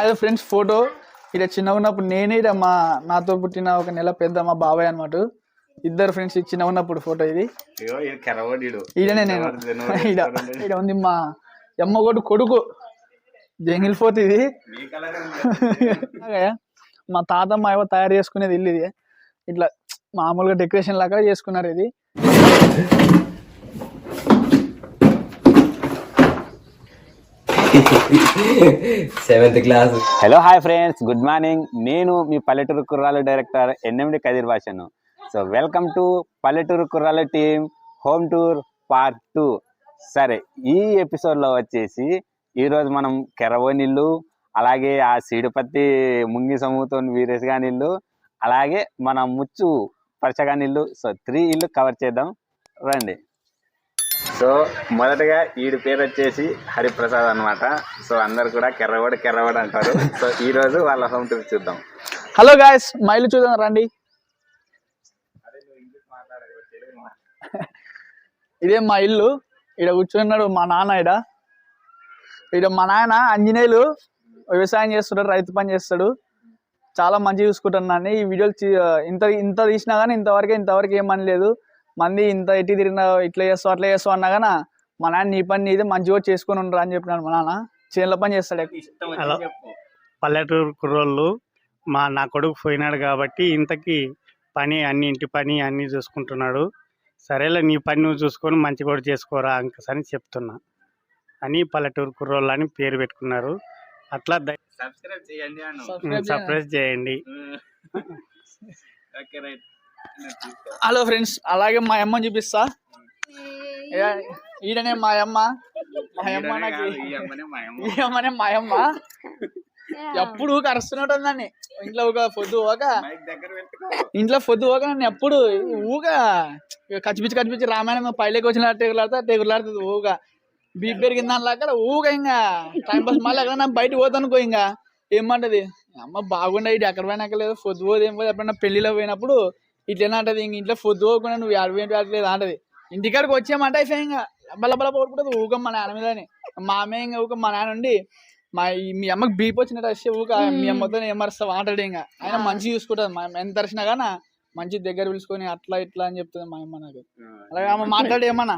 అదే friends photo ఇక్కడ చిన్నగా ఉన్నప్పుడు నేనే ఈడ మా నాతో పుట్టిన ఒక నెల పెద్ద మా బాబాయ్ అన్నమాట. ఇద్దరు ఫ్రెండ్స్ చిన్నగా ఉన్నప్పుడు ఫోటో ఇది. ఈడనే నేను. ఈడ ఉంది మా అమ్మ కొడు కొడుకు. జంగిల్ ఫోర్ట్ ఇది. మా తాత మా అవ్వ తయారు చేసుకునేది ఇల్లు ఇది. ఇట్లా మామూలుగా డెకరేషన్ లాగా చేసుకున్నారు ఇది. Seventh class. Hello hi friends good morning నేను మీ పల్లెటూరు కుర్రాలు డైరెక్టర్ ఎన్ఎండి కదిర్ భాషను. సో వెల్కమ్ టు పల్లెటూరు కుర్రాల team home tour part two సరే ఈ ఎపిసోడ్లో వచ్చేసి ఈరోజు మనం కెరవోనిల్లు అలాగే ఆ సీడుపత్తి ముంగి సమూహతో వీరేస్గా నీళ్ళు అలాగే మన ముచ్చు పరచగా నీళ్ళు. సో త్రీ ఇల్లు కవర్ చేద్దాం. రండి. సో మొదటగా వీడి పేరు వచ్చేసి హరిప్రసాద్ అన్నమాట. సో అందరు కూడా కెర్రవాడు కెర్రవాడు అంటారు. సో ఈ రోజు వాళ్ళ హోమ్ ట్రిప్ చూద్దాం. హలో గాయస్ మా ఇల్లు చూద్దాం రండి. ఇదే మా ఇల్లు. ఇక్కడ కూర్చున్నాడు మా నాన్న ఈడ. ఇక్కడ మా నాయన ఆంజనేయులు వ్యవసాయం చేస్తున్నాడు రైతు పని చేస్తాడు. చాలా మంచిగా చూసుకుంటున్నాను ఈ వీడియోలు ఇంత ఇంత తీసినా కానీ ఇంతవరకు ఇంతవరకు ఏమని లేదు. మంది ఇంత ఇటు తిరిగిన ఇట్లా చేస్తావు అట్లా చేస్తావు అన్నా కానీ మా నాన్న నీ పని నీదే మంచిగా చేసుకొని ఉండరా అని చెప్పినాడు మా నాన్న. చేనుల పని చేస్తాడు. హలో. పల్లెటూరు కుర్రోళ్ళు మా నా కొడుకు పోయినాడు కాబట్టి ఇంతకీ పని అన్ని ఇంటి పని అన్ని చూసుకుంటున్నాడు. సరేలే నీ పని నువ్వు చూసుకొని మంచి కూడా చేసుకోరా అంకస్ అని చెప్తున్నా అని పల్లెటూరు కుర్రోళ్ళు అని పేరు పెట్టుకున్నారు. అట్లా సబ్స్క్రైబ్ చేయండి సర్ప్రైజ్ చేయండి. Okay right. హలో ఫ్రెండ్స్ అలాగే మా అమ్మని చూపిస్తా. ఈడనే మా అమ్మ. మా అమ్మ నాకు ఈ అమ్మనే మా అమ్మ. ఎప్పుడు కరుస్తున్నట్టు దాన్ని ఇంట్లో ఒక పొద్దు ఒక ఇంట్లో పొద్దు ఒక నన్ను ఎప్పుడు ఊగా కచ్చిపిచ్చి కచ్చిపిచ్చి రామాయణం పైలోకి వచ్చిన టెగులాడుతా టెగులాడుతుంది ఊగా బీపీ పెరిగిన దానిలాగా ఊగా ఇంకా. టైం పాస్ మళ్ళీ ఎక్కడ బయట పోతానుకో ఇంకా. ఏమంటది? అమ్మ బాగుండే ఇటు ఎక్కడ పోయినాక లేదు పొద్దు పోదు ఏం పోదు ఎప్పుడన్నా పెళ్ళిలో పోయినప్పుడు ఇట్లనే అంటది? ఇంక ఇంట్లో పొద్దు పోకుండా నువ్వు ఆడ పోయి ఆడలేదు అంటది. ఇంటికాడికి వచ్చామంటే అయిపోయి ఇంకా. బల్ల బల్ల పడుకుంటుంది ఊగం మా నాన్న మీదని. మా అమ్మ ఇంకా ఊక మా నాన్న ఉండి మా ఈ- మీ అమ్మకి బీప్ వచ్చినట్టు వస్తే ఊక మీ అమ్మతో ఏమరుస్తావు అంటాడు ఇంకా. ఆయన మంచిగా చూసుకుంటుంది. మా అమ్మ ఎంత తరిచినా కానీ మంచి దగ్గర పిలుచుకొని అట్లా ఇట్లా అని చెప్తుంది మా అమ్మ నాకు. అలాగే అమ్మ మాట్లాడు ఏమన్నా?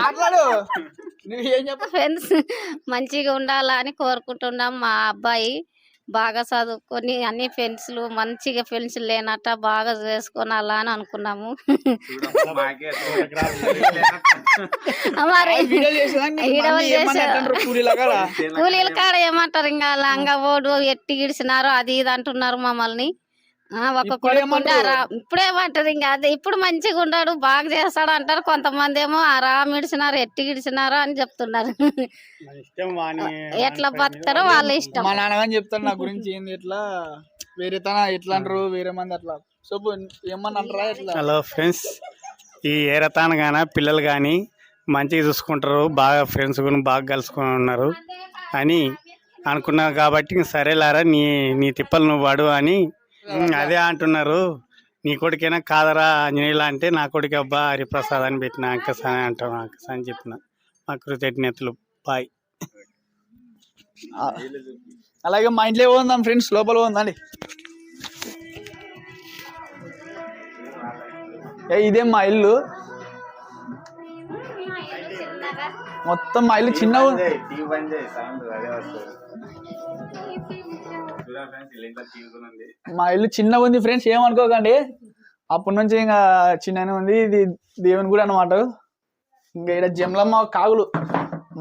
మాట్లాడు. నువ్వు ఏం చెప్ప ఫ్రెండ్స్ మంచిగా ఉండాలని కోరుకుంటున్నాం మా అబ్బాయి. బాగా చదువుకొని అన్ని ఫ్రెండ్స్లు మంచిగా ఫ్రెండ్స్ లేనట్ట బాగా చేసుకోనాలా అని అనుకున్నాము. మరి కూలీలాగా కూలీల కాడ ఏమంటారు? ఇంకా లంగా ఓడు ఎట్టి గిడిచినారు అది ఇది అంటున్నారు మమ్మల్ని. ఒక ఇప్పుడు కొడుకు ఇప్పుడేమంటారు? ఇంకా అదే ఇప్పుడు మంచిగా ఉన్నాడు బాగా చేస్తాడు అంటారు. కొంతమంది ఏమో అరామ్ ఇడిచినారు ఎట్టి గిడిచినారు అని చెప్తున్నారు. మన ఇష్టం వాని ఎట్లా బతుకుతారో వాళ్ళ ఇష్టం. మా నాన్నగాని చెప్తాను నా గురించి ఏంది ఎట్లా వేరే తన ఎట్లా అంటారు? వేరే మంది అట్లా. సో ఏమన్నా అంటారా ఎట్లా హలో ఫ్రెండ్స్ ఈ ఏరతాన గాన పిల్లలు కానీ మంచిగా చూసుకుంటారు బాగా ఫ్రెండ్స్ కూడా బాగా కలుసుకొని ఉన్నారు అని అనుకున్నారు కాబట్టి సరేలారా నీ నీ తిప్పలు నువ్వు పడు అని అదే అంటున్నారు. నీ కొడుకైనా? కాదరా ఆంజనేయుల అంటే నా కొడుకు అబ్బా హరిప్రసాద్ అని పెట్టిన అంకస్ అని అంటాను అంకస్ అని చెప్పిన. మా కృతజ్ఞతలు. బాయ్. అలాగే మా ఇంట్లో పోదాం ఫ్రెండ్స్ లోపల పోందండి ఏ ఇదే మా ఇల్లు. మొత్తం మా ఇల్లు చిన్నగా మా ఇల్లు చిన్నగా ఉంది ఫ్రెండ్స్ ఏమనుకోకండి అప్పటి నుంచి ఇంకా చిన్నగానే ఉంది. ఇది దేవుని గుడి అనమాట ఇంకా ఇక్కడ జమలమ్మ కాగులు.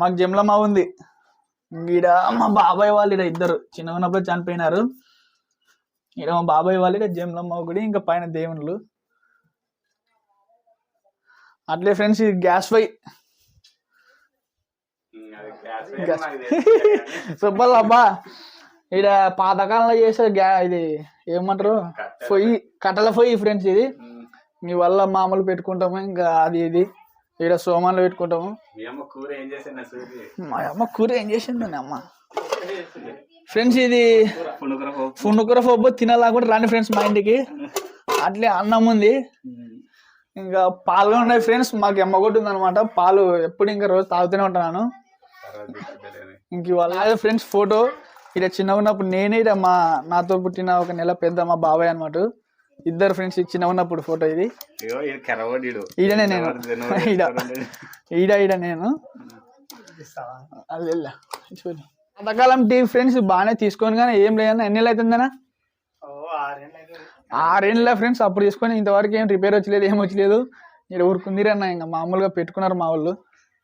మాకు జమలమ్మ ఉంది. ఈడ మా బాబాయ్ వాళ్ళు ఇక్కడ ఇద్దరు. చిన్నగా ఉన్నప్పుడు చనిపోయినారు. ఈడ మా బాబాయ్ వాళ్ళు ఇక్కడ జమలమ్మ గుడి ఇంకా పైన దేవుళ్ళు. అట్లే ఫ్రెండ్స్ ఇది గ్యాస్ పై ఉమ్, ఇక్కడ పాతకాలంలో చేసే గ్యా ఇది ఏమంటారు? పొయ్యి. కట్టెల పొయ్యి ఫ్రెండ్స్ ఇది. మీ వల్ల మామూలు పెట్టుకుంటాము ఇంకా అది ఇది. ఇక్కడ సోమాన్లు పెట్టుకుంటాము. మీ అమ్మ కూర ఏం చేసింది అమ్మ ఫ్రెండ్స్ ఇది పునుగుర పప్పు తినాలనుకుంటే రండి ఫ్రెండ్స్ మా ఇంటికి. అట్లే అన్నం ఉంది. ఇంకా పాలు కూడా ఉన్నాయి ఫ్రెండ్స్ మాకు ఎమ్మగొట్టు ఉందన్నమాట పాలు ఎప్పుడు ఇంకా రోజు తాగుతూనే ఉంటాను ఇంక ఇవాళ ఫ్రెండ్స్ ఫోటో ఇక్కడ చిన్నగా ఉన్నప్పుడు నేనే ఈడ మా నాతో పుట్టిన ఒక నెల పెద్ద మా బాబాయ్ అనమాట ఇద్దరు ఫ్రెండ్స్ చిన్నగా ఉన్నప్పుడు ఫోటో ఇది. ఈడనే నేను. ఈడ. ఈడ ఈడ నేను. పథకాలం టీ ఫ్రెండ్స్ బాగానే తీసుకొని కానీ ఏం లేదన్నా ఎన్ని నెలలు అవుతుందన్నా ఆరేళ్ళ ఫ్రెండ్స్ అప్పుడు తీసుకొని ఇంతవరకు ఏం రిపేర్ వచ్చలేదు ఏం వచ్చలేదు. ఇక్కడ ఊరుకుందిరన్న ఇంకా మామూలుగా పెట్టుకున్నారు మా వాళ్ళు.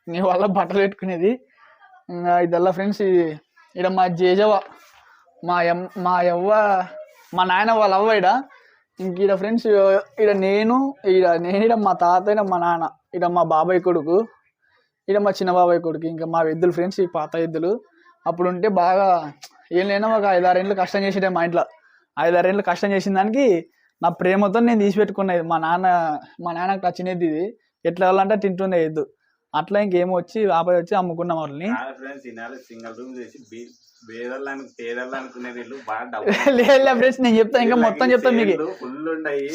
నీ వల్ల బట్టలు పెట్టుకునేది. ఇంకా ఇదల్లా ఫ్రెండ్స్ ఇక్కడ మా జేజవ మా ఎమ్ మా యవ్వ మా నాయన వాళ్ళ అవ్వ ఈడ. ఇంక ఈడ ఫ్రెండ్స్ ఈడ నేను ఈడ నేను ఈడ మా తాతయ్య మా నాన్న ఈడ మా బాబాయ్ కొడుకు ఈడ మా చిన్న బాబాయ్ కొడుకు ఇంకా మా ఎద్దులు ఫ్రెండ్స్ ఈ పాత ఎద్దులు అప్పుడు ఉంటే బాగా ఏం లేనా ఒక ఐదారేళ్ళు కష్టం చేసేటే మా ఇంట్లో. ఐదారేళ్ళు కష్టం చేసిన దానికి నా ప్రేమతో నేను తీసి పెట్టుకున్నది మా నాన్న మా నాన్నకు నచ్చినది ఇది. ఎట్లా వెళ్ళాలంటే తింటుండే ఎద్దు. అట్లా ఇంకేమో వచ్చి ఆపై వచ్చి అమ్ముకున్నాం వాళ్ళని సింగల్ రూమ్ చేసి లేదు ఫ్రెండ్స్ నేను చెప్తా ఇంకా మొత్తం చెప్తాను మీకు.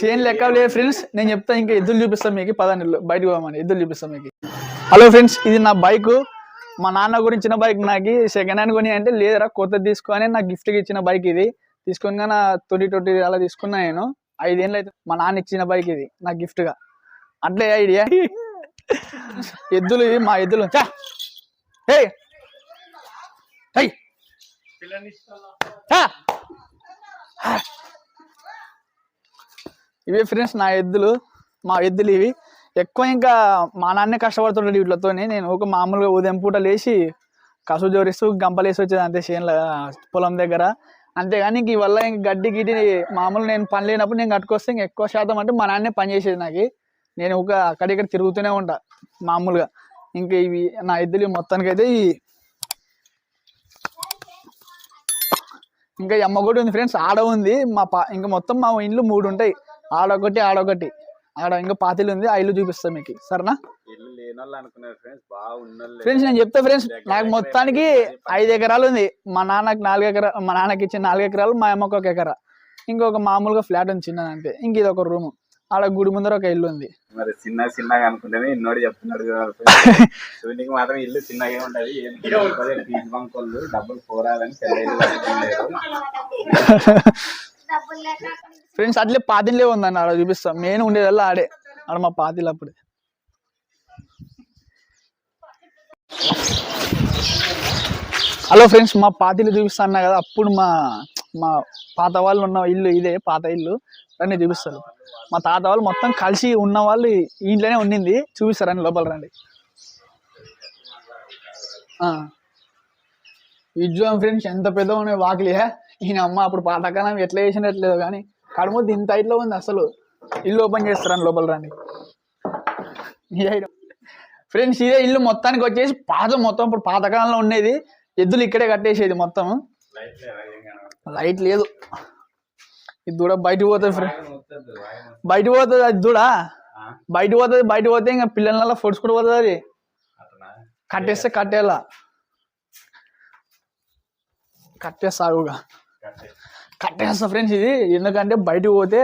చేన్ లెక్క లేదు ఫ్రెండ్స్. నేను చెప్తా ఇంకా ఎద్దులు చూపిస్తాను మీకు పదండి బయటకు పోమని ఎద్దులు చూపిస్తాను మీకు. హలో ఫ్రెండ్స్ ఇది నా బైక్ మా నాన్న గురించిన బైక్ నాకు సెకండ్ హ్యాండ్ కొని అంటే లేదురా కొత్తది తీసుకొని నాకు గిఫ్ట్గా ఇచ్చిన బైక్ ఇది. తీసుకొని నా తొలి తొట్టి అలా తీసుకున్నా నేను. ఐదేళ్ళు అయితే మా నాన్న ఇచ్చిన బైక్ ఇది నాకు గిఫ్ట్గా అట్లే ఐడియా? ఎద్దులు ఇవి మా ఎద్దులు. చా హై! ఇవి ఫ్రెండ్స్ నా ఎద్దులు మా ఎద్దులు ఇవి. ఎక్కువ ఇంకా మా నాన్నే కష్టపడుతుంటాడు వీటితోనే. నేను ఒక మామూలుగా ఉదయం పూట లేచి కసు జోరిస్తూ గంపలేసి వచ్చేది అంతే చేనుల పొలం దగ్గర. అంతేగాని ఇంక వల్ల ఇంక గడ్డి గిడ్డి మామూలు నేను పని లేనప్పుడు నేను కట్టుకొస్తే ఇంక ఎక్కువ శాతం అంటే మా నాన్నే పని చేసేది నాకు. నేను ఒక అక్కడిక్కడ తిరుగుతూనే ఉంటా మామూలుగా. ఇంకా ఇవి నా ఎద్దులు మొత్తానికి అయితే ఈ ఇంకా అమ్మ కూడా ఉంది ఫ్రెండ్స్ ఆడ ఉంది. మా పా ఇంకా మొత్తం మా ఇండ్లు మూడు ఉంటాయి. ఆడొకటి ఆడొకటి ఆడ ఇంకా పాతిలు ఉంది ఆ ఇల్లు చూపిస్తాం మీకు. సరేనా? ఫ్రెండ్స్ నేను చెప్తా ఫ్రెండ్స్ నాకు మొత్తానికి ఐదు ఎకరాలు ఉంది. మా నాన్నకి నాలుగు ఎకరా మా నాన్నకి ఇచ్చిన నాలుగు ఎకరాలు మా అమ్మకి ఒక ఎకరా. ఇంకొక మామూలుగా ఫ్లాట్ ఉంది చిన్నది అంతే ఇంక ఇది ఒక రూమ్. ఆడ గుడి ముందర ఒక ఇల్లు ఉంది. మరి చిన్న చిన్నగా అనుకుంటేనే ఇన్నోడు చెప్తున్నాడు శివునికి మాత్రం ఇల్లు చిన్నగా ఉంటది ఫీజు బంకోళ్ళు డబ్బులు పోరాలని ఫ్రెండ్స్ అట్లే పాతిలే ఉందన్న ఆడ చూపిస్తాం. మెయిన్ ఉండేదల్లా ఆడే. ఆడ మా పాతిలు అప్పుడు. హలో ఫ్రెండ్స్ మా పాతిలు చూపిస్తా అన్నా కదా అప్పుడు మా మా పాత వాళ్ళు ఉన్న ఇల్లు ఇదే పాత ఇల్లు. రండి చూపిస్తారు. మా తాత వాళ్ళు మొత్తం కలిసి ఉన్న వాళ్ళు ఇంట్లోనే ఉండింది. చూపిస్తారండి లోపల రండి. విజయం ఫ్రెండ్స్ ఎంత పెద్ద ఉన్నాయి వాకిలి ఈయన అమ్మ అప్పుడు పాతకాలం ఎట్లా చేసినట్లేదు కానీ కడుమూతి ఇంత ఇట్లా ఉంది అసలు. ఇల్లు ఓపెన్ చేస్తారని లోపల రండి. ఫ్రెండ్స్ ఇదే ఇల్లు మొత్తానికి వచ్చేసి పాత మొత్తం ఇప్పుడు పాతకాలంలో ఉండేది. ఎద్దులు ఇక్కడే కట్టేసేది మొత్తం. లైట్ లేదు. ఇది దూడ బయటకు పోతుంది ఫ్రెండ్. బయట పోతుంది అది దూడ? బయట పోతుంది బయట పోతే ఇంకా పిల్లల ఫోర్స్ కూడా పోతుంది అది. కట్టేస్తే కట్టేలా. కట్టేస్తాగుగా కట్టేస్తా ఫ్రెండ్స్ ఇది. ఎందుకంటే బయటకు పోతే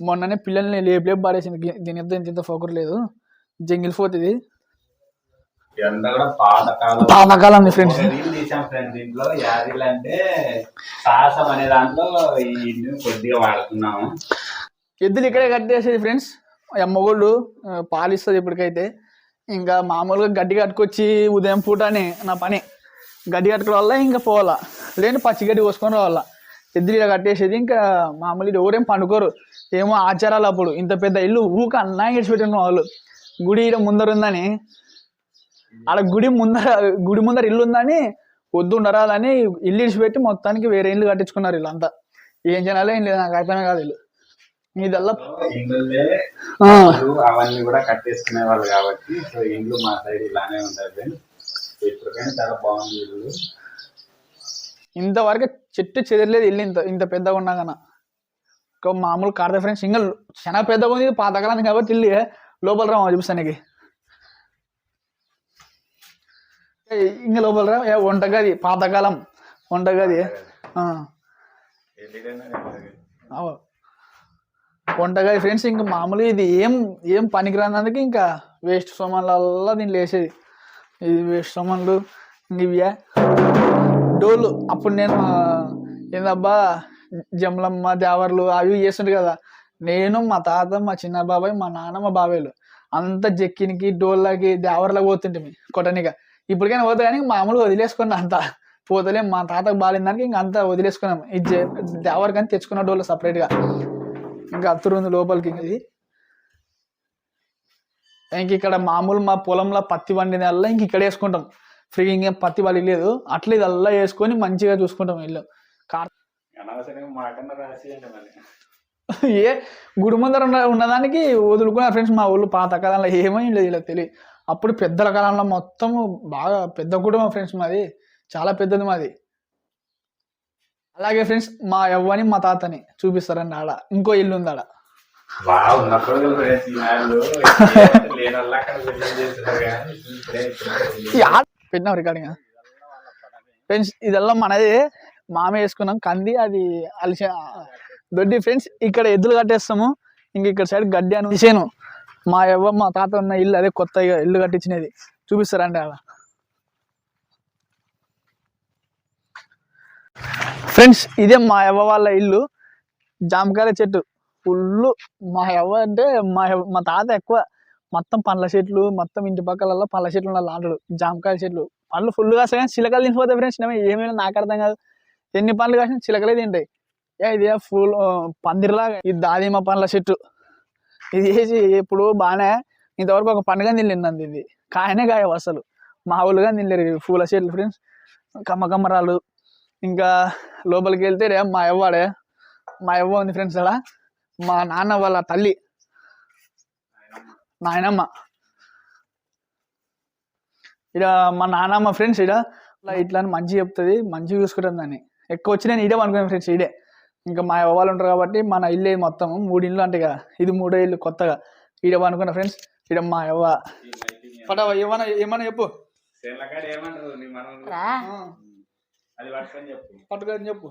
మొన్ననే పిల్లల్ని లేపు లేపు పాడేసింది దీని ఇంత ఇంత ఫోకర్ లేదు. జంగిల్ ఇది కూడా పాతకాలం ఫ్రెండ్స్ తీసాం ఫ్రెండ్స్ దీంట్లో యాదిల్ అంటే సాహసం అనే దాంట్లో కొద్దిగా వాడుతున్నాము. ఎద్దులు ఇక్కడే కట్టేసేది ఫ్రెండ్స్ అమ్మగోళ్ళు పాలిస్తుంది ఇప్పటికైతే. ఇంకా మామూలుగా గడ్డి కట్టుకొచ్చి ఉదయం పూటనే నా పని. గడ్డి కట్టుకోవడం వల్ల ఇంకా పోవాలా. లేని పచ్చి గడ్డి కోసుకొని రావాలా. ఎద్దులు ఇలా కట్టేసేది ఇంకా మామూలు ఎవరేం పండుకోరు. ఏమో ఆచారాలు అప్పుడు. ఇంత పెద్ద ఇల్లు ఊక అన్నా ఇడిచిపెట్టిన వాళ్ళు. గుడి ఈడ ముందర ఉందని ఆడ గుడి ముందర గుడి ముందర ఇల్లు ఉందని వద్దు ఉండరాలని ఇల్లు ఇడిచిపెట్టి మొత్తానికి వేరే ఇల్లు కట్టించుకున్నారు వీళ్ళంతా. ఏం చేయాలో ఏం లేదు నాకు అర్థమే కాదు వీళ్ళు ఇదల్లా. ఇల్లు అవన్నీ కూడా కట్టేసుకునే వాళ్ళు కాబట్టి సో ఇండ్లు మా సైడ్ ఇలానే ఉంటుంది ఇప్పటికైనా చాలా బాగుంది ఇల్లు. ఇంతవరకు చెట్టు చెదరలేదు ఇల్లు ఇంత ఇంత పెద్దగా ఉన్నా కన్నా మామూలు కార్ద ఫ్రెండ్స్ ఇంకా చాలా పెద్దగా ఉంది పాతకాలం కాబట్టి ఇల్లు లోపల రా చూపిస్తానికి. ఇంకా లోపల రా. ఏ వంటగది పాతకాలం వంటగది. ఆ, ఎల్లిడైనా అవ. వంటగా ఫ్రెండ్స్ ఇంకా మామూలుగా ఇది ఏం ఏం పనికిరానందుకు ఇంకా వేస్ట్ సామాన్లల్లా దీంట్లో వేసేది ఇది వేస్ట్ సామాన్లు ఇంక ఇవే డోలు అప్పుడు నేను ఏందబ్బా జమలమ్మ దేవర్లు అవి చేస్తుండే కదా. నేను మా తాత మా చిన్న బాబాయ్ మా నాన్న మా బాబాయ్లు అంత జక్కినికి డోళ్ళకి దేవర్లకు పోతుంటే కొట్టనిగా ఇప్పటికైనా పోతే కానీ మామూలుగా వదిలేసుకున్నా అంతా. పోతలేం మా తాతకు బాగాలేని దానికి ఇంకా అంతా వదిలేసుకున్నాం. ఇది దేవర్ కానీ తెచ్చుకున్న డోళ్ళు సపరేట్గా. ఇంకా అత్తురు ఉంది లోపలికి ఇంక ఇది. ఇంక ఇక్కడ మామూలు మా పొలంలో పత్తి పండినల్లా ఇంక ఇక్కడ వేసుకుంటాం. ఫ్రీ ఇంకేం పత్తి పల్లి లేదు అట్లా ఇది అల్లా వేసుకొని మంచిగా చూసుకుంటాం ఇల్లు. కార్ ఏ గుడి ముందర ఉన్న ఉన్నదానికి వదులుకున్న ఫ్రెండ్స్ మా ఊళ్ళు పాత కాలంలో ఏమైంది లేదు ఇలా తెలియదు అప్పుడు పెద్దల కాలంలో మొత్తం బాగా పెద్ద కుటుంబం ఫ్రెండ్స్ మాది. చాలా పెద్దది మాది. అలాగే ఫ్రెండ్స్ మా యవ్వని మా తాతని చూపిస్తారండి ఆడ. ఇంకో ఇల్లు ఉంది ఆడ. పెట్టినాం రికార్డింగ్. ఫ్రెండ్స్ ఇదల్లా మనది మామే వేసుకున్నాం. కంది అది అలిసే దొడ్డి. ఫ్రెండ్స్ ఇక్కడ ఎద్దులు కట్టేస్తాము. ఇంక ఇక్కడ సైడ్ గడ్డి అని మా ఎవ్వ మా తాత ఉన్న ఇల్లు అదే కొత్తగా ఇల్లు కట్టించినది. చూపిస్తారండి అలా. ఫ్రెండ్స్ ఇదే మా ఎవ్వ వాళ్ళ ఇల్లు. జామకాయల చెట్టు. ఫుల్ మా ఎవ్వ అంటే మా మా తాత ఎక్కువ మొత్తం పండ్ల చెట్లు మొత్తం ఇంటి పక్కల పండ్ల చెట్లు ఉండాలి అంటాడు జామకాయల చెట్లు. పండ్లు ఫుల్ కాస్తాయి కానీ చిలకలు తినిపోతాయి ఫ్రెండ్స్ ఏమైనా నాకు అర్థం కాదు. ఎన్ని పండ్లు కాసినా చిలకలే తింటాయి. ఏ ఇది ఫుల్ పందిరిలాగా. ఈ దాదిమ పండ్ల చెట్టు. ఇది చేసి ఇప్పుడు బాగానే ఇంతవరకు ఒక పండుగ తినలేండి ఇది. కాయనే కాయ అసలు. మామూలుగా తినలేరు పూల చెట్లు ఫ్రెండ్స్ కమ్మ కమ్మరాలు ఇంకా లోపలికి వెళ్తే రే మా అవ్వాడే మా అవ్వ ఉంది ఫ్రెండ్స్ అలా మా నాన్న వాళ్ళ తల్లి. నాయనమ్మ. ఇక మా నాన్నమ్మ ఫ్రెండ్స్ ఇడ. ఇట్లా అని మంచి చెప్తుంది. మంచిగా చూసుకుంటుంది దాన్ని. ఎక్కువ వచ్చి నేను ఇడే అనుకున్నాను ఫ్రెండ్స్ ఇడే. ఇంకా మా అవ్వ వాళ్ళు ఉంటారు కాబట్టి మన ఇల్లే మొత్తం మూడు ఇల్లు అంటే కదా ఇది మూడో ఇల్లు కొత్తగా. ఈడ అనుకున్నా ఫ్రెండ్స్ ఇడ మా అవ్వ. పడవ ఏమన్నా ఏమన్నా చెప్పు. చేనులకాడ ఏమంటారు? నీ మనం అది పట్టుకొని చెప్పు. పట్టుకొని చెప్పు.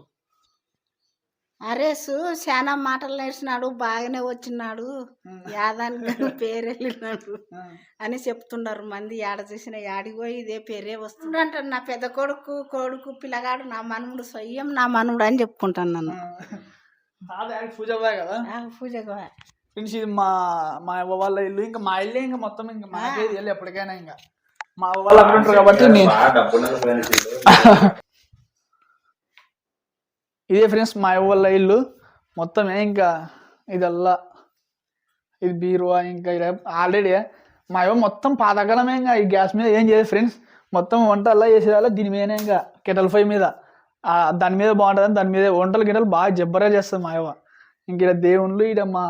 అరేసు చాలా మాటలు నేర్చినాడు బాగానే వచ్చినాడు యాదానికి పేరు వెళ్ళినాడు అని చెప్తున్నారు మంది. ఏడ చూసిన యాడికి పోయి ఇదే పేరే వస్తుంది. అంటారు నా పెద్ద కొడుకు కొడుకు పిల్లగాడు నా మనముడు సొయ్యం నా మనముడు అని చెప్పుకుంటాను నన్ను. పూజ కదా? ఫ్రెండ్స్ ఇది మా మా అవ్వ వాళ్ళ ఇల్లు ఇంకా మా ఇల్లే ఇంకా మొత్తం ఇంకా మాకే ఇల్లు ఎప్పటికైనా ఇంకా. మా అవ్వ వాళ్ళు అక్కడ ఉంటారు కాబట్టి నేను బాగా డబ్బున్నది ఫ్రెండ్స్ వీళ్ళు. ఇదే ఫ్రెండ్స్ మా అవ్వ వాళ్ళ ఇల్లు. మొత్తం ఇంకా ఇదల్లా. ఇది బీరువా ఇంకా ఆల్రెడీ మా అవ్వ మొత్తం పాతకాలమే ఇంకా ఈ గ్యాస్ మీద ఏం చేయదు ఫ్రెండ్స్. మొత్తం వంట అలా చేసేదాల్లో దీని మీదనే ఇంకా కెటల్ ఫై మీద. దాని మీద బాగుంటుంది దాని మీద వంటలు గిటలు బాగా జబ్బరా చేస్తుంది మా అవ్వ ఇంక ఈడ దేవుళ్ళు ఈడ మా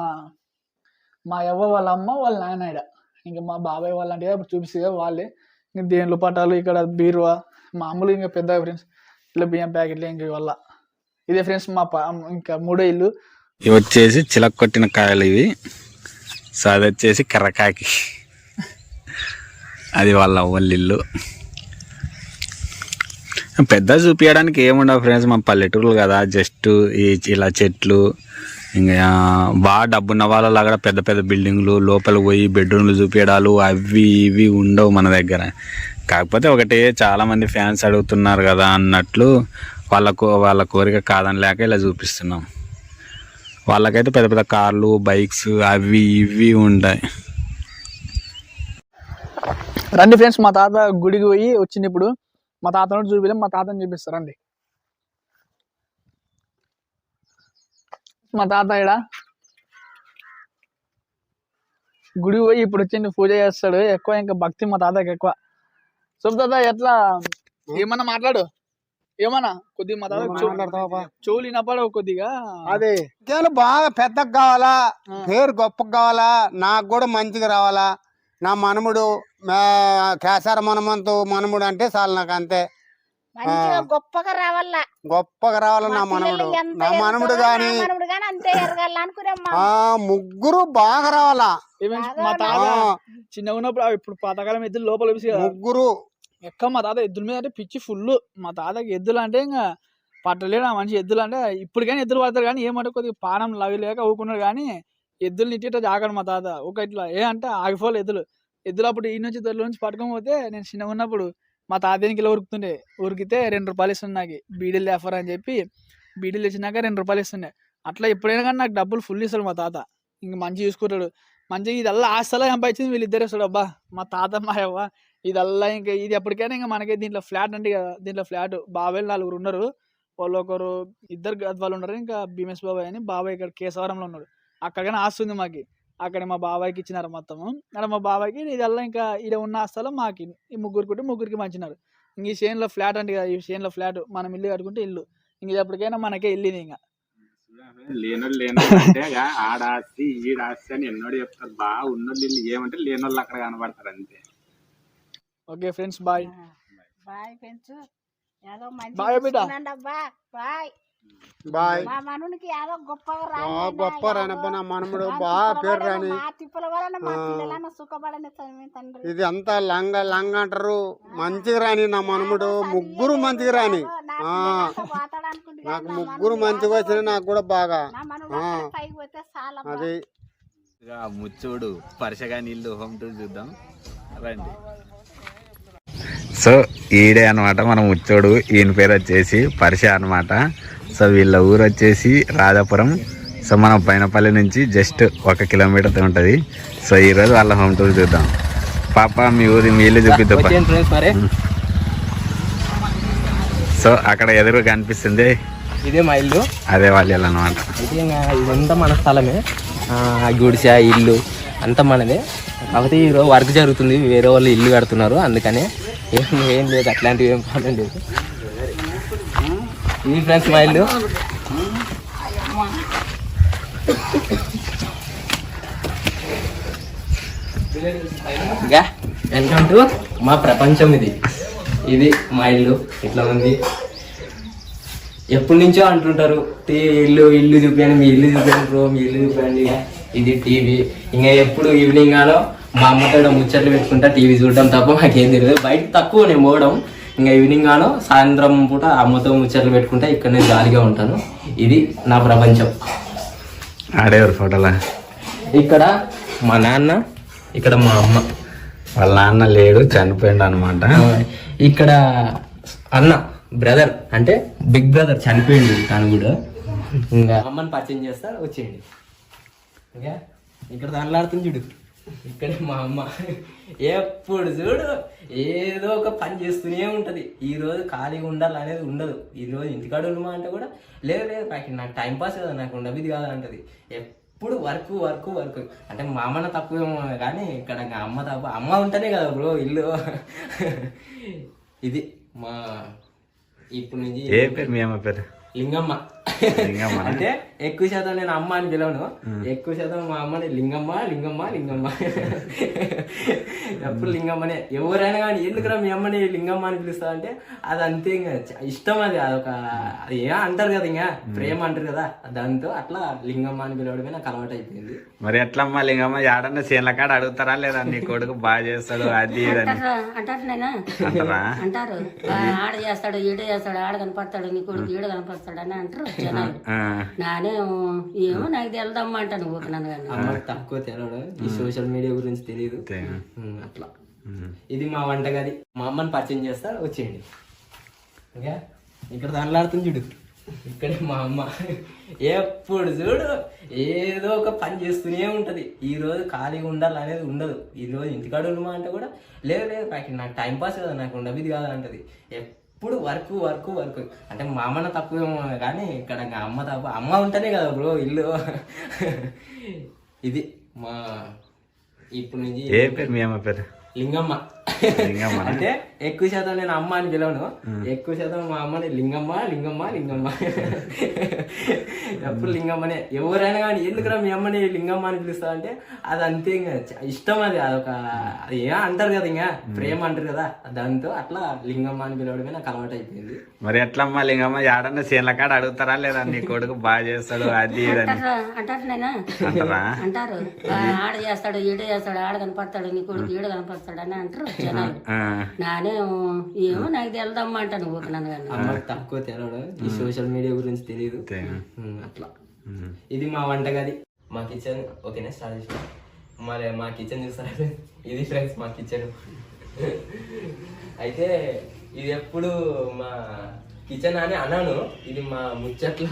మా అవ్వ వాళ్ళ అమ్మ వాళ్ళ నాయన ఈడ. ఇంకా మా బాబాయ్ వాళ్ళ అంటే అప్పుడు చూపిస్తే వాళ్ళే. ఇంకా దేవుళ్ళు పటాలు ఇక్కడ బీరువా. మామూలు ఇంకా పెద్ద ఫ్రెండ్స్. ఇట్లా బియ్యం ప్యాకెట్లు ఇంక వల్ల ఇదే ఫ్రెండ్స్ మా ఇంకా మూడో ఇల్లు. ఇవి వచ్చేసి చిలక కొట్టిన కాయలు ఇవి. సో అది వచ్చేసి కర్రకాకి అది వాళ్ళ ఇల్లు. పెద్ద చూపించడానికి ఏముండవు ఫ్రెండ్స్ మా పల్లెటూరులు కదా జస్ట్ ఈ ఇలా చెట్లు ఇంకా బాగా డబ్బున్న వాళ్ళ కూడా పెద్ద పెద్ద బిల్డింగ్లు లోపల పోయి బెడ్రూమ్లు చూపించడాలు అవి ఇవి ఉండవు మన దగ్గర. కాకపోతే ఒకటి చాలామంది ఫ్యాన్స్ అడుగుతున్నారు కదా అన్నట్లు వాళ్ళకు వాళ్ళ కోరిక కాదని లేక ఇలా చూపిస్తున్నాం. వాళ్ళకైతే పెద్ద పెద్ద కార్లు బైక్స్ అవి ఇవి ఉంటాయి. రండి ఫ్రెండ్స్ మా తాత గుడికి పోయి వచ్చింది ఇప్పుడు మా తాతను చూపిలేం మా తాతని చూపిస్తారు రండి. మా తాత ఇక్కడ గుడికి పోయి ఇప్పుడు వచ్చింది పూజ చేస్తాడు. ఎక్కువ ఇంకా భక్తి మా తాతకి ఎక్కువ. చూపు తాత ఎట్లా? ఏమన్నా మాట్లాడు. ఏమన్నా? కొద్దిగా మా తాత చెవు- చెవులు వినపడవు కొద్దిగా. అదే. నేను బాగా పెద్దగా కావాలా. పేరు గొప్పగా కావాలా? నాకు కూడా మంచిగా రావాలా? నా మనముడు కేసార మనమంతు మనముడు అంటే చాలు నాకు అంతే. మంచిగా గొప్పగా రావాలా. గొప్పగా రావాలా నా మనముడు? నా మనముడు గాని నా మనముడు గాని అంతే ఎరగాల అనుకునేమ్మా ఆ ముగ్గురు బాగా రావాలా? మా తాత చిన్నగా ఉన్నప్పుడు ఇప్పుడు పాతకాలం ఎద్దులు లోపల ముగ్గురు ఎక్క మా తాత ఎద్దుల మీద అంటే పిచ్చి ఫుల్ మా తాతకి ఎద్దులు అంటే ఇంకా పట్టలేడు ఆ మనిషి. ఎద్దులు అంటే ఇప్పుడు కానీ ఎద్దులు పడతారు కానీ ఏమంటే కొద్దిగా పానం లవి లేక ఊకున్నాడు కానీ ఎద్దులు ఇట్ట ఆగడు మా తాత. ఒక ఇట్లా ఏ అంటే ఆగిపోలే ఎద్దులు. ఎద్దులు అప్పుడు ఈ నుంచి దొడ్ల నుంచి పట్టుకొని పోతే నేను చిన్నగా ఉన్నప్పుడు మా తాతయ్యకి ఇలా ఉరుకుతుండే? ఉరికితే రెండు రూపాయలు ఇస్తుంది నాకు. బీడీలు లేఫర్ అని చెప్పి బీడీలు ఇచ్చినాక రెండు రూపాయలు ఇస్తుండే. అట్లా ఎప్పుడైనా కానీ నాకు డబ్బులు ఫుల్ ఇస్తాడు మా తాత. ఇంక మంచి చూసుకుంటాడు. మంచిగా ఇదల్లా ఆస్తలా సంపాదించింది వీళ్ళిద్దరే వస్తాడు అబ్బా. మా తాత మా అవ్వ. ఇదల్లా ఇంకా ఇది ఎప్పటికైనా ఇంకా మనకి దీంట్లో ఫ్లాట్ అంటే కదా దీంట్లో ఫ్లాట్. బాబాయ్ నలుగురు ఉన్నారు. వాళ్ళు ఒకరు ఇద్దరు గద్వాలు ఉన్నారు. ఇంకా భీమేష్ బాబాయ్ అని బాబాయ్ ఇక్కడ కేశవరంలో ఉన్నాడు. అక్కడికైనా ఆస్తి ఉంది మాకి. అక్కడ మా బాబాయ్కి ఇచ్చినారు మొత్తము. అక్కడ మా బాబాయ్కి ఇదల్లా ఇంకా ఈడ ఉన్న ఆస్తలో మాకి. ఈ ముగ్గురికి ఉంటే ముగ్గురికి మంచినారు. ఇంక ఈ చేనులో ఫ్లాట్ అంటే కదా ఈ చేనులో ఫ్లాట్. మనం ఇల్లు కట్టుకుంటే ఇల్లు. ఇంక ఎప్పటికైనా మనకే ఇల్లు ఇంకా. లేనోళ్ళు లేనోళ్ళు అంటే ఆడాస్తి ఈడాస్తి అని ఎన్నోడు చెప్తారు. బాగా ఉన్నోళ్ళు వీళ్ళు ఏమంటే లేనోళ్ళు అక్కడ కనబడతారు అంతే. Okay friends bye. బాయ్ పెంచు ఏదో మంచి బాయ్. బాయ్. గొప్ప రానప్ప నా మనముడు బాగా పేరు రాని. ఇది అంతా లంగ లంగ అంటారు. మంచిగా రాని నా మనముడు ముగ్గురు మంచిగా రాని. ఆ, నాకు ముగ్గురు మంచిగా వచ్చిన నాకు కూడా బాగా. అది. ముచ్చోడు పరసగా నీళ్ళు హోమ్ టూర్ చూద్దాం. రండి. సో ఈడే అన్నమాట మన ముచ్చోడు. ఈయన పేరు వచ్చేసి పరిష అన్నమాట. సో వీళ్ళ ఊరు వచ్చేసి రాజాపురం సో మన పైనపల్లి నుంచి జస్ట్ ఒక కిలోమీటర్ ఉంటుంది. సో ఈరోజు వాళ్ళ హోమ్ టూర్ చూద్దాం. పాప మీ ఊరి మీ ఇల్లు చూపిద్దాం. సో అక్కడ ఎదురు కనిపిస్తుంది. ఇదే మా ఇల్లు. అదే వాళ్ళ ఇల్లు అనమాట ఇదంతా మన స్థలమే. ఆ, గుడిసె ఇల్లు అంతా మనదే. కాకపోతే ఈరోజు వర్క్ జరుగుతుంది. వేరే వాళ్ళు ఇల్లు కడుతున్నారు. అందుకనే ఏం ఏం లేదు. అట్లాంటివి ఏం ప్రాబ్లం లేదు. మీ ఫ్రెండ్స్ మా ఇల్లు వెల్కమ్ టు మా ప్రపంచం ఇది. ఇది మా ఇల్లు. ఇట్లా ఉంది. ఎప్పటి నుంచో అంటుంటారు టీ ఇల్లు ఇల్లు చూపించండి మీ ఇల్లు చూపించండి బ్రో మీ ఇల్లు చూపించండి ఇది టీవీ. ఇంకా ఎప్పుడు ఈవినింగ్ గానో మా అమ్మతో ముచ్చట్లు పెట్టుకుంటా టీవీ చూడడం తప్ప మాకేం తెలియదు బయట తక్కువ నేను పోవడం ఇంకా ఈవినింగ్ గానో సాయంత్రం పూట అమ్మతో ముచ్చట్లు పెట్టుకుంటా ఇక్కడ నేను జాలీగా ఉంటాను. ఇది నా ప్రపంచం. ఆడేవారు ఫోటోలా? ఇక్కడ మా నాన్న ఇక్కడ మా అమ్మ. వాళ్ళ నాన్న లేడు చనిపోయిండు అనమాట ఇక్కడ అన్న బ్రదర్ అంటే బిగ్ బ్రదర్ చనిపోయింది తను కూడా. ఇంకా అమ్మని పరిచయం చేస్తా వచ్చేయండి. ఇంకా ఇక్కడ దానిలాడుతుంది చూడు. ఇక్కడ మా అమ్మ. ఎప్పుడు చూడు ఏదో ఒక పని చేస్తూనే ఉంటది. ఈ రోజు ఖాళీగా ఉండాలి అనేది ఉండదు. ఈ రోజు ఇంటికాడ ఉండమా అంటే కూడా లేదు లేదు నాకు నాకు టైం పాస్ కదా నాకు ఉండబిది కాదు అంటది. ఎప్పుడు వర్క్ వర్క్ వర్క్. అంటే మా అమ్మన తక్కువేమో కానీ ఇక్కడ ఇంకా అమ్మ తప్ప అమ్మ ఉంటేనే కదా బ్రో ఇల్లు. ఇది మా ఇప్పుడు నుంచి ఏ పేరు? మీ అమ్మ పేరు? లింగమ్మ. అంటే ఎక్కువ శాతం నేను అమ్మ అని పిలవను. ఎక్కువ శాతం మా అమ్మని లింగమ్మ లింగమ్మ లింగమ్మ. ఎప్పుడు లింగమ్మనే. ఎవరైనా కానీ ఎందుకురా మీ అమ్మని లింగమ్మ అని పిలుస్తా అంటే అది అంతే ఇంకా. ఇష్టం అది. అదొక అది ఏ అంటారు కదా ఇంకా. ప్రేమ అంటారు కదా. దాంతో అట్లా లింగమ్మ అని పిలవడమే నాకు అలవాటు అయిపోయింది. మరి ఎట్లమ్మా లింగమ్మ? ఆడన్న చీల కాడ అడుగుతారా లేదా? నీ కొడుకు బాగా చేస్తాడు అది అంటారు? నాయనా? అంటారా? అంటారు. "ఆ, ఆడ చేస్తాడు ఈడ చేస్తాడు ఆడ కనపడతాడు నీ కొడుకు ఈడ కనపడతాడు అని అంటారు. జనాలు. ఆ, నానే ఏమో నాకు తెలదమ్మా అంటాను ఊరికి నన్ను కానీ అమ్మకి తక్కువ తెలవడం ఈ సోషల్ మీడియా గురించి తెలియదు అట్లా. ఇది మా వంటగది. మా అమ్మని పరిచయం చేస్తా వచ్చేయండి. ఇంకా ఇక్కడ దానిలాడుతుంది చూడు. ఇక్కడ మా అమ్మ. ఎప్పుడు చూడు ఏదో ఒక పని చేస్తూనే ఉంటది. ఈ రోజు ఖాళీగా ఉండాలి అనేది ఉండదు. ఈ రోజు ఇంటికాడ ఉండమా అంటే కూడా లేదు లేదు నాకు నాకు టైం పాస్ కదా నాకు ఉండబిది కాదు అంటది. ఎప్పుడు వర్క్ వర్క్ వర్క్. అంటే మా అమ్మన తక్కువేమో కానీ ఇక్కడ ఇంకా అమ్మ తప్ప అమ్మ ఉంటేనే కదా బ్రో ఇల్లు. ఇది మా ఇప్పుడు నుంచి ఏ పేరు మీ అమ్మ పేరు? లింగమ్మ. లింగమ్మ. అంటే ఎక్కువ శాతం నేను అమ్మ అని పిలవను. ఎక్కువ శాతం మా అమ్మని లింగమ్మ లింగమ్మ లింగమ్మ. ఎప్పుడు లింగమ్మనే. ఎవరైనా కానీ ఎందుకురా మీ అమ్మని లింగమ్మ అని పిలుస్తా అంటే అది అంతే ఇంకా. ఇష్టం అది. అదొక అది ఏ అంటారు కదా ఇంకా. ప్రేమ అంటారు కదా. దాంతో అట్లా లింగమ్మ అని పిలవడమే నాకు అలవాటు అయిపోయింది. మరి ఎట్లమ్మా లింగమ్మ? ఆడన్న చీల కాడ అడుగుతారా లేదా? నీ కొడుకు బాగా చేస్తాడు అది అంటారు? అంటారు నాయనా? అంటారా? అంటారు. "ఆ, ఆడ చేస్తాడు ఈడ చేస్తాడు ఆడ కనపడతాడు నీ కొడుకు ఈడ కనపడతాడు అని అంటారు జనాలు. ఆ, నానే ఏమో నాకు తెలదమ్మా అంటాను కానీ. అమ్మకి తక్కువ తెలవడం. ఈ సోషల్ మీడియా గురించి తెలియదు అట్లా. ఇది మా వంటగది. మా కిచెన్ ఓకేనా స్టార్ట్ చేసిన? మరి మా కిచెన్ చూస్తారా? ఇది ఫ్రెండ్స్ మా కిచెన్ అయితే ఇది ఎప్పుడు మా కిచెన్ అని అన్నాను ఇది మా ముచ్చట్ల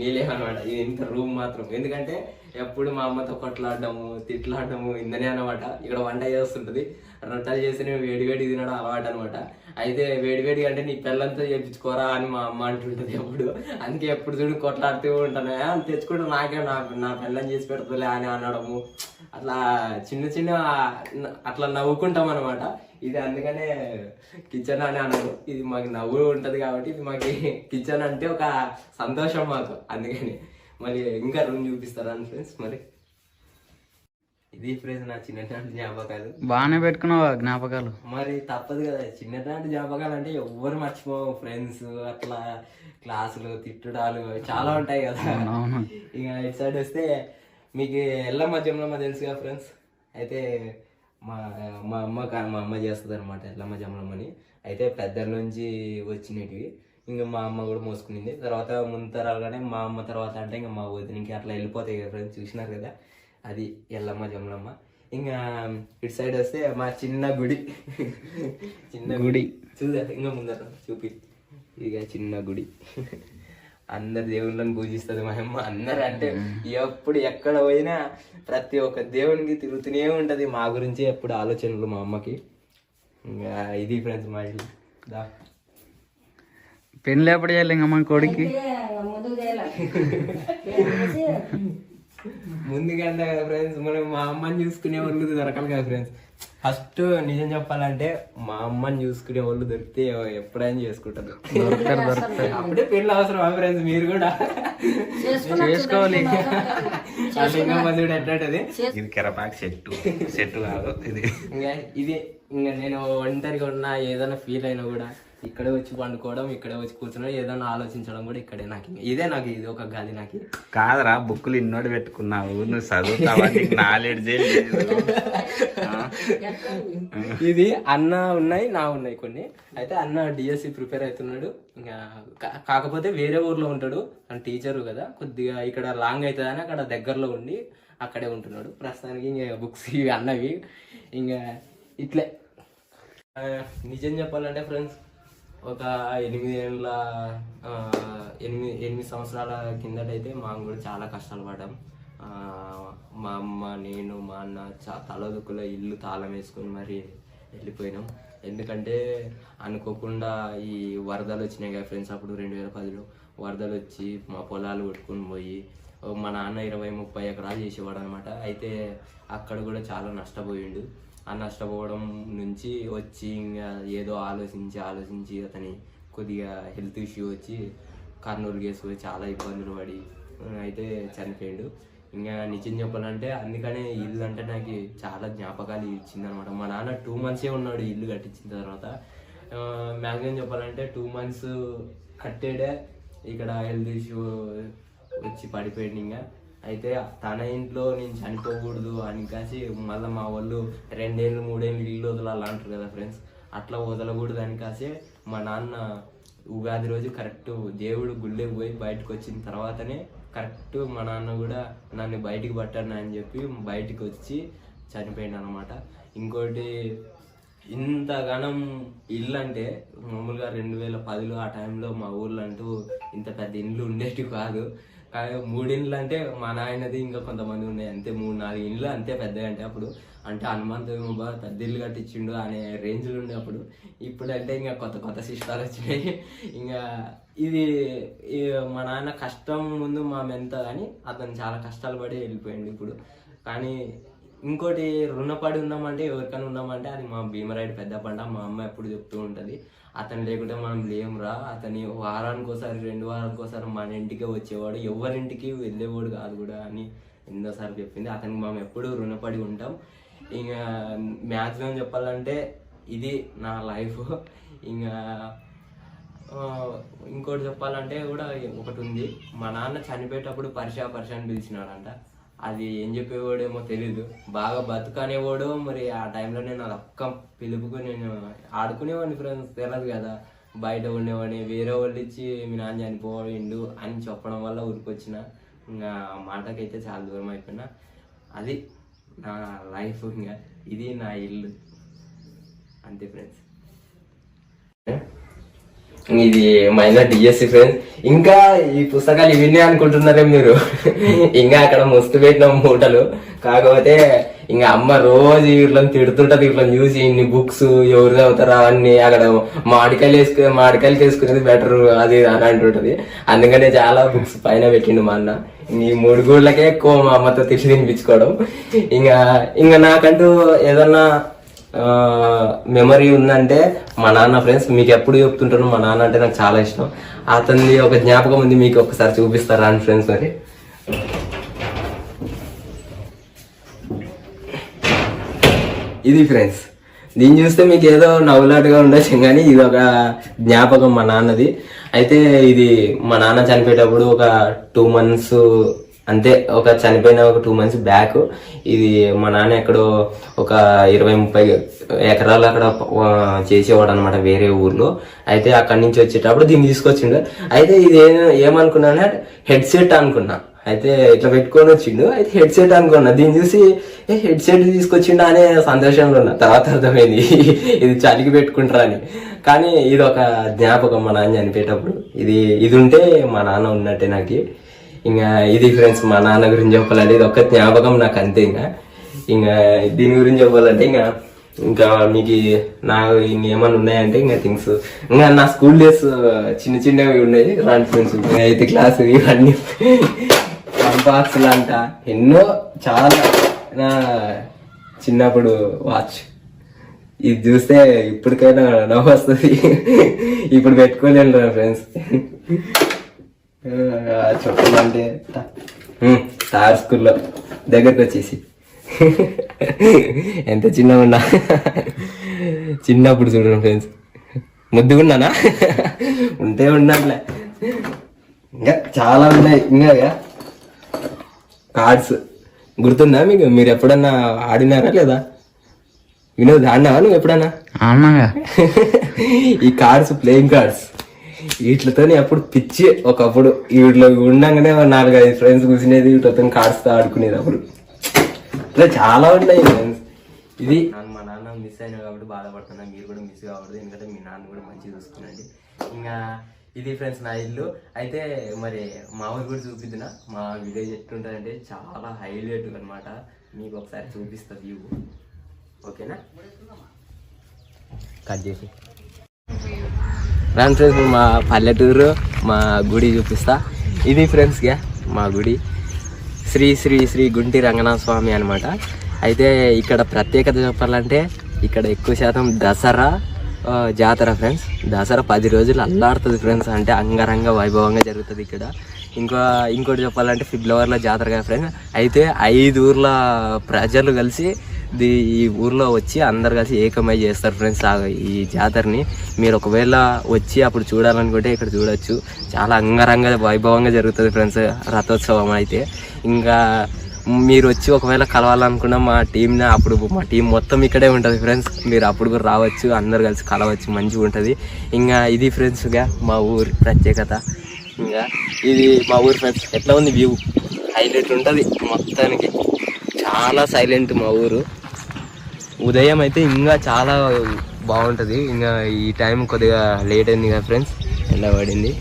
నీలే అనమాట ఇది ఇంత రూమ్ మాత్రం. ఎందుకంటే ఎప్పుడు మా అమ్మతో కొట్లాడడము తిట్లాడడము ఇందనే అనమాట ఇక్కడ వంట చేస్తుంటది. రొట్టెలు చేసి నేను వేడి తినడం అలవాటు అనమాట అయితే వేడివేడి అంటే నీ పిల్లలతో చేపించుకోరా అని మా అమ్మ అంటుంటది ఎప్పుడు. అందుకే ఎప్పుడు చూడు కొట్లాడుతూ ఉంటాను. అని తెచ్చుకుంటే నాకే నా నా పిల్లని చేసి పెడతలే అని అనడము. అట్లా చిన్న చిన్న అట్లా నవ్వుకుంటాం అనమాట ఇది అందుకనే కిచెన్ అని అనరు. ఇది మాకు నవ్వు ఉంటుంది కాబట్టి ఇది మాకు కిచెన్ అంటే ఒక సంతోషం మాకు. అందుకని. మరి ఇంకా రూమ్ చూపిస్తారా ఫ్రెండ్స్? మరి ఇది ఫ్రెండ్స్ నా చిన్ననాటి జ్ఞాపకాలు. బాగానే పెట్టుకున్నావు జ్ఞాపకాలు? మరి తప్పదు కదా చిన్ననాటి జ్ఞాపకాలు అంటే ఎవ్వరు మర్చిపోవు. ఫ్రెండ్స్ అట్లా క్లాసులు తిట్టడాలు చాలా ఉంటాయి కదా. ఇక ఇటు సైడ్ వస్తే మీకు ఎల్లమ్మ జమ్మలమ్మ తెలుసు కదా ఫ్రెండ్స్ అయితే మా మా అమ్మ మా అమ్మ చేస్తుంది అనమాట ఎల్లమ్మ జమ్మలమ్మని అయితే పెద్దల నుంచి వచ్చినవి. ఇంకా మా అమ్మ కూడా మోసుకునింది. తర్వాత ముందు తరాలుగానే మా అమ్మ తర్వాత అంటే ఇంకా మా వదినికి అట్లా వెళ్ళిపోతాయి కదా ఫ్రెండ్స్ చూసినారు కదా? అది ఎల్లమ్మ జమ్మలమ్మ ఇంకా ఇటు సైడ్ వస్తే మా చిన్న గుడి. చిన్న గుడి. చూదా ఇంకా ముందర చూపి. ఇక చిన్న గుడి. అందరు దేవుళ్ళని పూజిస్తుంది మా అమ్మ. అందరు అంటే ఎప్పుడు ఎక్కడ పోయినా ప్రతి ఒక్క దేవునికి తిరుగుతూనే ఉంటది. మా గురించి ఎప్పుడు ఆలోచనలు మా అమ్మకి. ఇంకా ఇది ఫ్రెండ్స్ మా ఇల్లు. దా. పెళ్ళి ఎప్పుడు చేయాలి ఇంకా మన కొడుకు ముందుకంటే కదా ఫ్రెండ్స్ మనం మా అమ్మని చూసుకునే వాళ్ళు దొరకాలి కదా ఫ్రెండ్స్ ఫస్ట్ నిజం చెప్పాలంటే మా అమ్మని చూసుకునే వాళ్ళు దొరికితే ఎప్పుడైనా చేసుకుంటారు. దొరుకుతారు దొరుకుతారు. అప్పుడే పెళ్ళి అవసరం ఫ్రెండ్స్ మీరు కూడా? చేసుకోవాలి. వాళ్ళు ఇంకా మంది కూడా ఎట్లాంటిది ఇది కెరపాక్ సెట్ సెట్ కాదు ఇది. ఇంకా ఇది ఇంకా నేను ఒంటరిగా ఉన్నా ఏదైనా ఫీల్ అయినా కూడా ఇక్కడే వచ్చి పండుకోవడం ఇక్కడే వచ్చి కూర్చోవడం ఏదైనా ఆలోచించడం కూడా ఇక్కడే నాకు. ఇదే నాకు ఇది ఒక గది నాకు. కాదురా బుక్కులు ఇన్నోటి పెట్టుకున్నావు. నువ్వు చదువుతావా? నాలెడ్జ్ ఇది అన్న ఉన్నాయి నా ఉన్నాయి కొన్ని. అయితే అన్న డిఎస్సి ప్రిపేర్ అవుతున్నాడు. ఇంకా కాకపోతే వేరే ఊర్లో ఉంటాడు. తన టీచరు కదా. కొద్దిగా ఇక్కడ లాంగ్ అవుతుందని అక్కడ దగ్గరలో ఉండి అక్కడే ఉంటున్నాడు. ప్రస్తుతానికి ఇంకా బుక్స్ ఇవి అన్నవి. ఇంకా ఇట్లే. నిజం చెప్పాలంటే ఫ్రెండ్స్ ఒక ఎనిమిది ఏళ్ళ ఎనిమిది ఎనిమిది సంవత్సరాల కిందటైతే మా కూడా చాలా కష్టాలు పడ్డాం. మా అమ్మ నేను మా అన్న చా తలదుక్కులో ఇల్లు తాళం వేసుకొని మరి వెళ్ళిపోయినాం. ఎందుకంటే అనుకోకుండా ఈ వరదలు వచ్చినాయి కదా ఫ్రెండ్స్ అప్పుడు రెండు వేల పదిలో. వరదలు వచ్చి మా పొలాలు కొట్టుకొని పోయి మా నాన్న ఇరవై ముప్పై ఎకరాలు చేసేవాడు అనమాట అయితే అక్కడ కూడా చాలా నష్టపోయిండు. ఆ నష్టపోవడం నుంచి వచ్చి ఇంకా ఏదో ఆలోచించి ఆలోచించి అతని కొద్దిగా హెల్త్ ఇష్యూ వచ్చి కర్నూలు కేసు చాలా ఇబ్బందులు పడి అయితే చనిపోయాడు. ఇంకా నిజం చెప్పాలంటే అందుకనే ఇల్లు అంటే నాకు చాలా జ్ఞాపకాలు ఇచ్చింది అనమాట మా నాన్న టూ మంత్సే ఉన్నాడు ఇల్లు కట్టించిన తర్వాత. మ్యాక్సిమం చెప్పాలంటే టూ మంత్స్ కట్టేడే ఇక్కడ హెల్త్ ఇష్యూ వచ్చి పడిపోయింది ఇంకా. అయితే తన ఇంట్లో నేను చనిపోకూడదు అని కాసి మళ్ళీ మా వాళ్ళు రెండేళ్ళు మూడేళ్ళు ఇల్లు వదలాలి అంటారు కదా ఫ్రెండ్స్ అట్లా వదలకూడదు అని కాసే మా నాన్న ఉగాది రోజు కరెక్ట్ దేవుడు గుళ్ళకి పోయి బయటకు వచ్చిన తర్వాతనే కరెక్ట్ మా నాన్న కూడా నన్ను బయటికి పట్టాను అని చెప్పి బయటికి వచ్చి చనిపోయాడు అనమాట ఇంకోటి ఇంతగానం ఇల్లు అంటే మామూలుగా రెండు వేల పదిలో ఆ టైంలో మా ఊర్లో అంటూ ఇంత పెద్ద ఇండ్లు ఉండేటివి కాదు. కానీ మూడిండ్లు అంటే మా నాయనది ఇంకా కొంతమంది ఉన్నాయి. అంతే మూడు నాలుగు ఇండ్లు అంతే పెద్దగా అంటే అప్పుడు. అంటే హనుమంతు బాగా పెద్ద ఇల్లు కట్టించిండు అనే రేంజ్లు ఉండే అప్పుడు. ఇప్పుడు అంటే ఇంకా కొత్త కొత్త సిస్టాలు వచ్చినాయి. ఇంకా ఇది మా నాన్న కష్టం ముందు మా మెంత కానీ అతను చాలా కష్టాలు పడి వెళ్ళిపోయాడు ఇప్పుడు. కానీ ఇంకోటి రుణపడి ఉన్నామంటే ఎవరికైనా ఉన్నామంటే అది మా భీమరాయుడు పెద్ద పంట మా అమ్మ ఎప్పుడు చెప్తూ ఉంటుంది. అతను లేకుంటే మనం లేమురా. అతని వారానికి ఒకసారి రెండు వారానికి ఒకసారి మన ఇంటికే వచ్చేవాడు. ఎవరింటికి వెళ్ళేవాడు కాదు కూడా అని ఎన్నోసార్లు చెప్పింది. అతనికి మనం ఎప్పుడు రుణపడి ఉంటాం. ఇంకా మ్యాక్సిమం చెప్పాలంటే ఇది నా లైఫ్. ఇంకా ఇంకోటి చెప్పాలంటే కూడా ఒకటి ఉంది. మా నాన్న చనిపోయేటప్పుడు పరిచయ పరిషా అని పిలిచినాడంట. అది ఏం చెప్పేవాడేమో తెలీదు. బాగా బతుకనేవాడు మరి ఆ టైంలో నేను అది ఒక్క పిలుపుకు నేను ఆడుకునేవాడిని ఫ్రెండ్స్ తెలియదు కదా. బయట ఉండేవాడిని వేరే వాళ్ళు ఇచ్చి మీ నాన్న చనిపోయిండు అని చెప్పడం వల్ల ఊరికొచ్చిన. ఇంకా మాటకైతే చాలా దూరం అయిపోయినా. అది నా లైఫ్ ఇంకా. ఇది నా ఇల్లు. అంతే ఫ్రెండ్స్ ఇది మైనర్ డిఎస్సి ఫ్రెండ్స్ ఇంకా ఈ పుస్తకాలు ఇవన్నీ అనుకుంటున్నారే మీరు? ఇంకా అక్కడ ముస్తు పెట్టిన మూటలు. కాకపోతే ఇంకా అమ్మ రోజు వీళ్ళని తిడుతుంటది వీళ్ళని చూసి ఇన్ని బుక్స్ ఎవరు చదువుతారా అన్ని అక్కడ మాడికాయలు వేసుకు మాడికాయలు వేసుకునేది బెటర్ అది అని అంటుంటది. అందుకనే చాలా బుక్స్ పైన పెట్టిండు మా అన్న. ఈ మూడు గూళ్ళకే ఎక్కువ మా అమ్మతో తిరిగి తినిపించుకోవడం. ఇంకా ఇంకా నాకంటూ ఏదన్నా మెమరీ ఉందంటే మా నాన్న ఫ్రెండ్స్ మీకు ఎప్పుడు చెప్తుంటాను మా నాన్న అంటే నాకు చాలా ఇష్టం. అతన్ని ఒక జ్ఞాపకం ఉంది మీకు ఒకసారి చూపిస్తారా అని ఫ్రెండ్స్ మరి? ఇది ఫ్రెండ్స్ దీన్ని చూస్తే మీకు ఏదో నవ్వులాటగా ఉండొచ్చు కానీ ఇది ఒక జ్ఞాపకం మా నాన్నది. అయితే ఇది మా నాన్న చనిపోయేటప్పుడు ఒక టూ మంత్స్ అంతే ఒక చనిపోయిన ఒక టూ మంత్స్ బ్యాక్ ఇది మా నాన్న ఎక్కడో ఒక ఇరవై ముప్పై ఎకరాలు అక్కడ చేసేవాడు అనమాట వేరే ఊర్లో. అయితే అక్కడి నుంచి వచ్చేటప్పుడు దీన్ని తీసుకొచ్చిండు. అయితే ఇది ఏమనుకున్నానే హెడ్సెట్ హెడ్ సెట్ అనుకున్నా. అయితే ఇట్లా పెట్టుకొని వచ్చిండు. అయితే హెడ్ సెట్ అనుకున్నా. దీన్ని చూసి ఏ హెడ్ సెట్ తీసుకొచ్చిండు? అనే సంతోషంలో ఉన్నా. తర్వాత అర్థమైంది ఇది చలికి పెట్టుకుంటారా అని. కానీ ఇది ఒక జ్ఞాపకం మా నాన్న చనిపోయేటప్పుడు. ఇది ఇది ఉంటే మా నాన్న ఉన్నట్టే నాకు. ఇంకా ఇది ఫ్రెండ్స్ మా నాన్న గురించి చెప్పాలంటే ఇది ఒక్క జ్ఞాపకం నాకు అంతే ఇంకా ఇంకా దీని గురించి చెప్పాలంటే ఇంకా ఇంకా మీకు నా ఇంకేమన్నా ఉన్నాయంటే ఇంకా థింగ్స్ ఇంకా నా స్కూల్ డేస్ చిన్న చిన్నవి ఉన్నాయి రాని ఫ్రెండ్స్ ఎయిత్ క్లాస్ ఇవన్నీ. బాక్స్లు అంట. ఎన్నో చాలా నా చిన్నప్పుడు వాచ్ ఇది చూస్తే ఇప్పటికైనా నవ్వు వస్తుంది. ఇప్పుడు పెట్టుకోలేను ఫ్రెండ్స్ చెప్పాలంటే స్టార్ స్కూల్లో దగ్గరకు వచ్చేసి ఎంత చిన్నగా ఉన్నా చిన్నప్పుడు చూడండి ఫ్రెండ్స్. ముద్దుగున్నానా? ఉంటే ఉన్నానులే ఇంకా చాలా ఉన్నాయి. ఇంకా కార్డ్స్. గుర్తుందా మీకు? మీరు ఎప్పుడన్నా ఆడినారా లేదా? వినోద్ ఆడినావా నువ్వు ఎప్పుడన్నా? ఈ కార్డ్స్ ప్లేయింగ్ కార్డ్స్. వీటితో అప్పుడు పిచ్చి ఒకప్పుడు వీటిలో ఉండగానే నాలుగైదు ఫ్రెండ్స్ కూర్చునేది వీటితో కార్డ్స్తో ఆడుకునేది అప్పుడు. ఇట్లా చాలా ఉన్నాయి ఫ్రెండ్స్ ఇది మా నాన్న మిస్ అయినా కాబట్టి బాధపడుతున్నా మీరు కూడా మిస్ కావద్దు ఎందుకంటే మీ నాన్న కూడా మంచిగా చూసుకునండి ఇంకా ఇది ఫ్రెండ్స్ నా ఇల్లు. అయితే మరి మా ఊరు కూడా చూపిద్దునా? మా విలేజ్ ఎట్లుంటుందంటే చాలా హైలైట్ అన్నమాట. మీకు ఒకసారి చూపిస్తా వ్యూ ఓకేనా? కట్ చేసి. రాను ఫ్రెండ్స్ మా పల్లెటూరు మా గుడి చూపిస్తా. ఇది ఫ్రెండ్స్గా మా గుడి. శ్రీ శ్రీ శ్రీ గుంటి రంగనాథ స్వామి అనమాట అయితే ఇక్కడ ప్రత్యేకత చెప్పాలంటే ఇక్కడ ఎక్కువ శాతం దసరా జాతర ఫ్రెండ్స్. దసరా పది రోజులు అల్లాడుతుంది ఫ్రెండ్స్. అంటే అంగరంగ వైభవంగా జరుగుతుంది ఇక్కడ. ఇంకా ఇంకోటి చెప్పాలంటే ఫిబ్రవరిలో జాతర కదా ఫ్రెండ్స్. అయితే ఐదు ఊర్ల ప్రజలు కలిసి ఈ ఊర్లో వచ్చి అందరు కలిసి ఏకమై చేస్తారు ఫ్రెండ్స్ ఈ జాతరని. మీరు ఒకవేళ వచ్చి అప్పుడు చూడాలనుకుంటే ఇక్కడ చూడొచ్చు. చాలా అంగరంగ వైభవంగా జరుగుతుంది ఫ్రెండ్స్ రథోత్సవం అయితే. ఇంకా మీరు వచ్చి ఒకవేళ కలవాలనుకున్న మా టీంని అప్పుడు మా టీం మొత్తం ఇక్కడే ఉంటుంది ఫ్రెండ్స్. మీరు అప్పుడు కూడా రావచ్చు అందరు కలిసి కలవచ్చు మంచిగా ఉంటుంది. ఇంకా ఇది ఫ్రెండ్స్గా మా ఊరి ప్రత్యేకత. ఇంకా ఇది మా ఊరి ఫ్రెండ్స్. ఎట్లా ఉంది వ్యూ? హైలైట్ ఉంటుంది మొత్తానికి. చాలా సైలెంట్ మా ఊరు. ఉదయం అయితే ఇంకా చాలా బాగుంటుంది. ఇంకా ఈ టైం కొద్దిగా లేట్ అయింది కదా ఫ్రెండ్స్ ఎండ పడింది.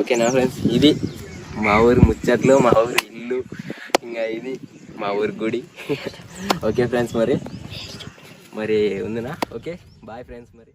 ఓకేనా ఫ్రెండ్స్? ఇది మా ఊరు ముచ్చట్లు మా ఊరు ఇల్లు ఇంకా ఇది మా ఊరి గుడి. ఓకే ఫ్రెండ్స్ మరి. మరి ఉందినా? ఓకే బాయ్ ఫ్రెండ్స్ మరి.